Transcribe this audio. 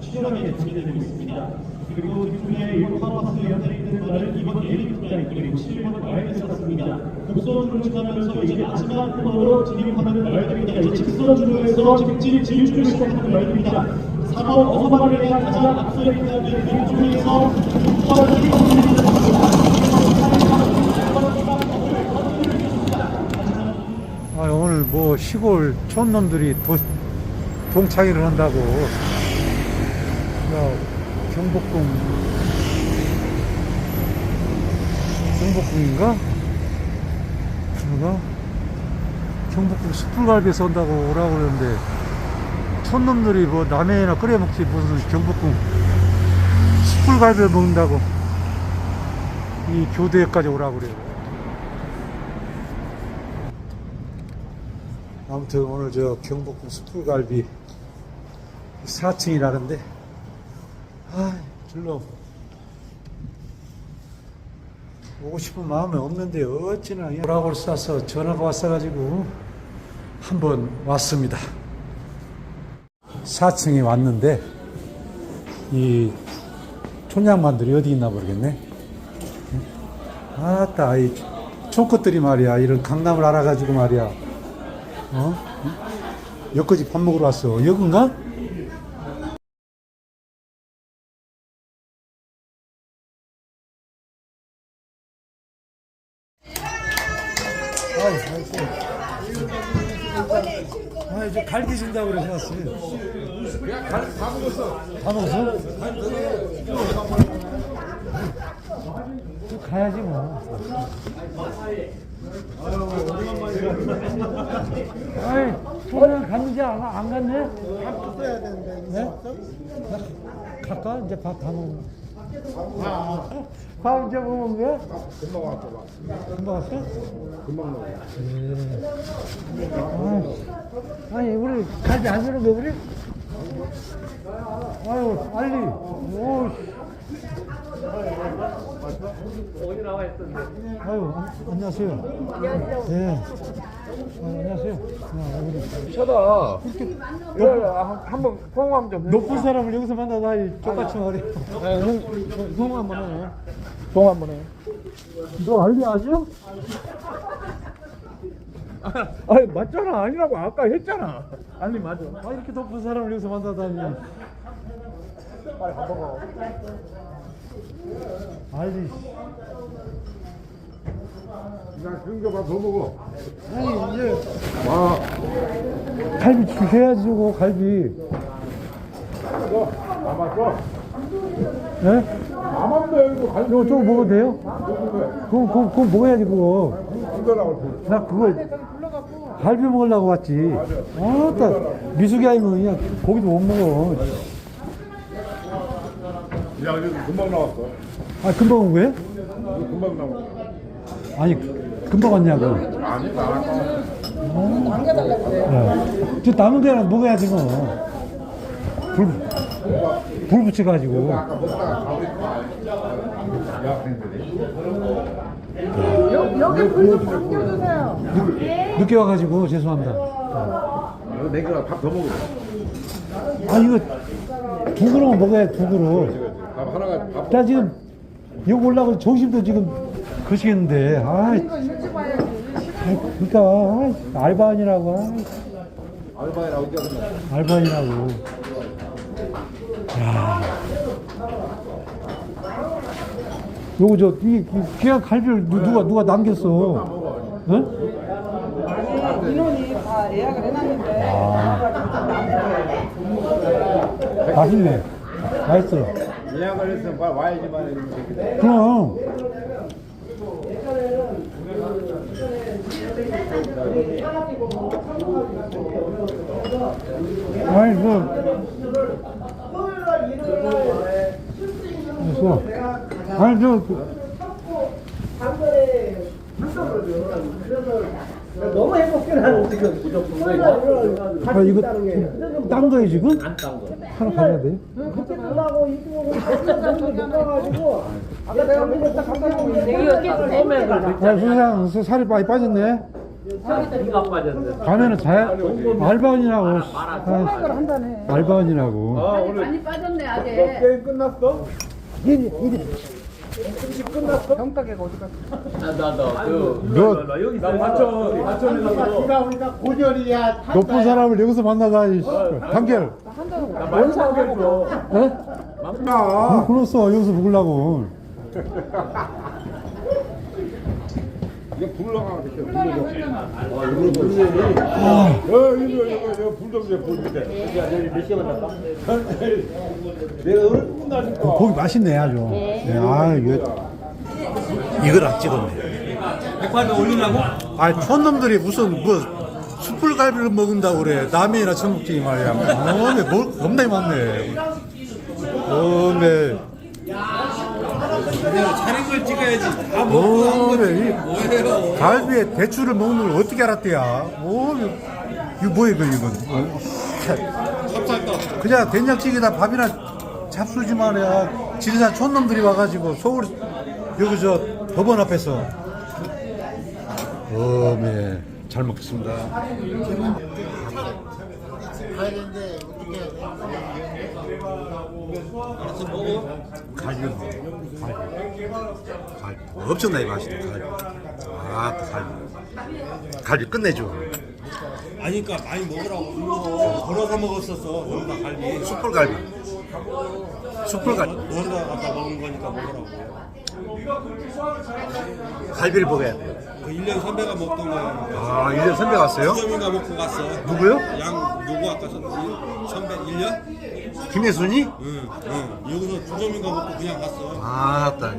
치열하게 준비되고 있습니다. 그리고 뒤쪽에 일파버스 연달에 있는 날은 이번 에리프라이 그리고 7번 와이드 샀습니다. 곡선으로 지나면서 이제 마지막 코너로 진입하는 말들입니다. 이제 직선주로에서 직진 진출을 시작하는 말들입니다. 4번 어서바를 위한 가장 앞서 있는 왼쪽에서 아, 오늘 뭐 시골 촌놈들이 도, 동창회를 한다고. 야, 경복궁. 경복궁인가? 뭐가? 경복궁 숯불갈비에서 온다고 오라고 그러는데, 촌놈들이 뭐 라면이나 끓여 먹지 무슨 경복궁 숯불갈비를 먹는다고 이 교대까지 오라고 그래요. 아무튼 오늘 저 경복궁 숯불갈비 4층이라는데 아 별로 오고 싶은 마음이 없는데 어찌나 오라고 싸서 전화가 왔어가지고 한번 왔습니다 4층에 왔는데 이 촌양반들이 어디 있나 모르겠네 아따 이 촌것들이 말이야 이런 강남을 알아가지고 말이야 어? 여기까지 밥 먹으러 왔어. 여긴가? 아이, 아, 이제 갈비 준다고 그래서 왔어요. 다 먹었어. 다 먹었어? 또 가야지 뭐. 아이, 오늘 갔는지 안, 안 갔네? 밥 써야 되는데. 네? 갈까? 이제 밥 다 먹으면. 밥 이제 먹은 거야? 금방 왔어. 금방 왔어? 금방 먹어. 아, 아니, 우리 가지 안 주는 거 그래? 아유, 알리. 오, 어디 나와 있던데. 아유, 안- 안녕하세요. 안녕하세요. 예. 아, 안녕하세요. 아, 여기. 쳐다. 이래 한번 포옹함 좀. 해. 높은 사람을 여기서 만나다 이 똑같이 말이야. 포옹 한번 해. 포옹 한번 해. 너 알리 아죠? 아니 맞잖아 아니라고 아까 했잖아. 아니 맞아. 아 이렇게 높은 사람을 여기서 만나다니. 빨리 밥 먹어. 알리. 그냥 끊겨봐 더 먹어. 아니 이제 와, 갈비 주셔야지 저거 갈비. 남았어. 예? 남았네 이거 갈 이거 저거 먹어도 돼요? 그거 그거 그거 먹어야지 그거. 이거 나올. 나 그거 갈비 먹으려고 왔지. 아따 미숙이 아니면 그냥 고기도 못 먹어. 야, 이거 금방 나왔어. 아 금방 온 거예요? 이거 금방 나왔어. 아니 금방 왔냐고. 아니, 나왔어. 예. 저 남은 데랑 먹어야지 뭐. 불, 불 붙여가지고. 아까 먹다가 가고 있다. 야생들이. 여기 불 좀 당겨주세요. 늦게 와가지고 죄송합니다. 이거 네 개가 밥 더 먹어. 아 이거 두 그릇 먹어야 두 그릇. 밥 하나가 밥. 나 지금 여기 올라고 정신도 지금 거시겠는데. 아, 이거 일찍 와야지. 그러니까 아, 알바인이라고. 아, 알바인이라고. 야. 요거 저 이, 이 귀한 갈비를 누, 누가 누가 남겼어? 응? 아니 인원이 다 예약을 해놨는데. 맛있네. 맛있어. 예약을 빨리 와야지만 되겠다. 그럼. 아니, 그. 그래서, 아니, 저, 그, 너무 행복해 나는 지금 무조건 아, 이거 딴 거예요, 지금? 안딴 거. 하나 가져야 돼? 그때 끝나고 이쪽으로 못 가가지고 아까 내가 보고 딱 갖다 계속 면 아, 선생 살이 많이 빠졌네. 비가 빠졌는데. 가면은 자 알바원이라고 생각을 한다네. 알바원이라고 많이 빠졌네 아직. 게임 끝났어? 병따개가 어디 갔어? 나도 그너 여기 나 과천 과천에서 우리가 우리가 고전이야. 높은 사람을 여기서 만나다 이 판결 만사하게 줘. 아, 끊었어 여기서 먹으려고 이거 불러가 어 이거 이거 이거 불좀 줘 불밑에 내가 오늘 끝나니까 고기 맛있네 아주. 네, 아 이거. 이걸 안 찍었네. 백발도 올리냐고? 아 촌놈들이 무슨 뭐 숯불갈비를 먹는다고 그래. 라면이나 청국장이 말이야. 어메 뭘 겁나게 많네. 어메 차린 걸 찍어야지. 다 어메 이 뭐예요? 갈비에 대추를 먹는 걸 어떻게 알았대야? 뭐 이거 뭐야 이거? 이건. 어? 그냥 된장찌개나 밥이나 잡수지 말이야. 지리산 촌놈들이 와가지고 서울 여기 저 법원 앞에서. 어메 잘 먹겠습니다 갈비 갈비 갈비 엄청나게 맛있네 갈비 아 갈비 갈비 끝내줘 아니 그러니까 많이 먹으라고 걸어서 먹었었어. 여기다 갈비. 숯불갈비 숯불갈비 너희가 갖다 먹은 거니까 먹으라고. 갈비를 먹어야 돼. 그 1년 선배가 먹던 거야. 아, 1년 선배 왔어요? 점인가 먹고 갔어. 누구요? 양 누구 아까 선- 선배 1년? 김혜순이? 응, 응. 여기서 두 점인가 먹고 그냥 갔어. 아, 맞다.